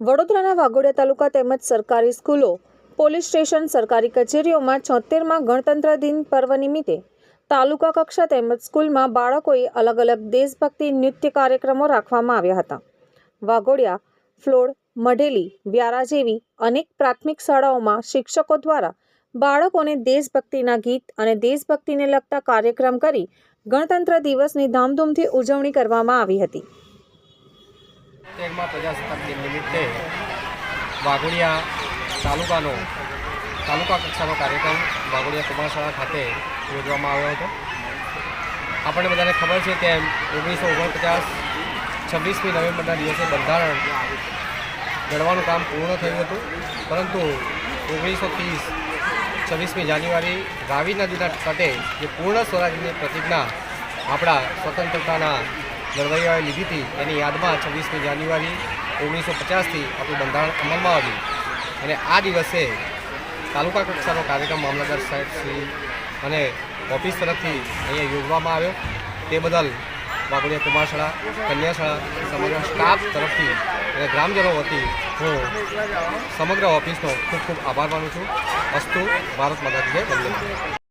વડોદરાના વાઘોડિયા તાલુકા તેમજ સરકારી સ્કૂલો, પોલીસ સ્ટેશન, સરકારી કચેરીઓમાં છોતેરમાં ગણતંત્ર દિન પર્વ નિમિત્તે તાલુકા કક્ષા તેમજ સ્કૂલમાં બાળકોએ અલગ અલગ દેશભક્તિ નૃત્ય કાર્યક્રમો રાખવામાં આવ્યા હતા. વાઘોડિયા, ફ્લોડ, મઢેલી, વ્યારા જેવી અનેક પ્રાથમિક શાળાઓમાં શિક્ષકો દ્વારા બાળકોને દેશભક્તિના ગીત અને દેશભક્તિને લગતા કાર્યક્રમ કરી ગણતંત્ર દિવસની ધામધૂમથી ઉજવણી કરવામાં આવી હતી. તેરમાં પ્રજાસત્તાક દિન નિમિત્તે વાઘોડિયા તાલુકાનો, તાલુકા કક્ષાનો કાર્યક્રમ વાઘોડિયા કુમારશાળા ખાતે યોજવામાં આવ્યો હતો. આપણને બધાને ખબર છે તેમ ઓગણીસો ઓગણપચાસ છવ્વીસમી નવેમ્બરના દિવસે બંધારણ ઘડવાનું કામ પૂર્ણ થયું હતું. પરંતુ ઓગણીસો ત્રીસ છવ્વીસમી જાન્યુઆરી રાવી નદીના તટે જે પૂર્ણ સ્વરાજની પ્રતિજ્ઞા આપણા સ્વતંત્રતાના લડવૈયાએ લીધી હતી. એની યાદમાં છવ્વીસમી જાન્યુઆરી ઓગણીસો પચાસથી આપણું બંધારણ અમલમાં આવ્યું. અને આ દિવસે તાલુકા કક્ષાનો કાર્યક્રમ મામલતદાર સાહેબ શ્રી અને ઓફિસ તરફથી અહીંયા યોજવામાં આવ્યો. તે બદલ વાઘોડિયા કુમારશાળા, કન્યાશાળા સમગ્ર સ્ટાફ તરફથી અને ગ્રામજનો વતી હું સમગ્ર ઓફિસનો ખૂબ ખૂબ આભાર માનું છું. અસ્તુ, ભારત મદદ જય માતરમ.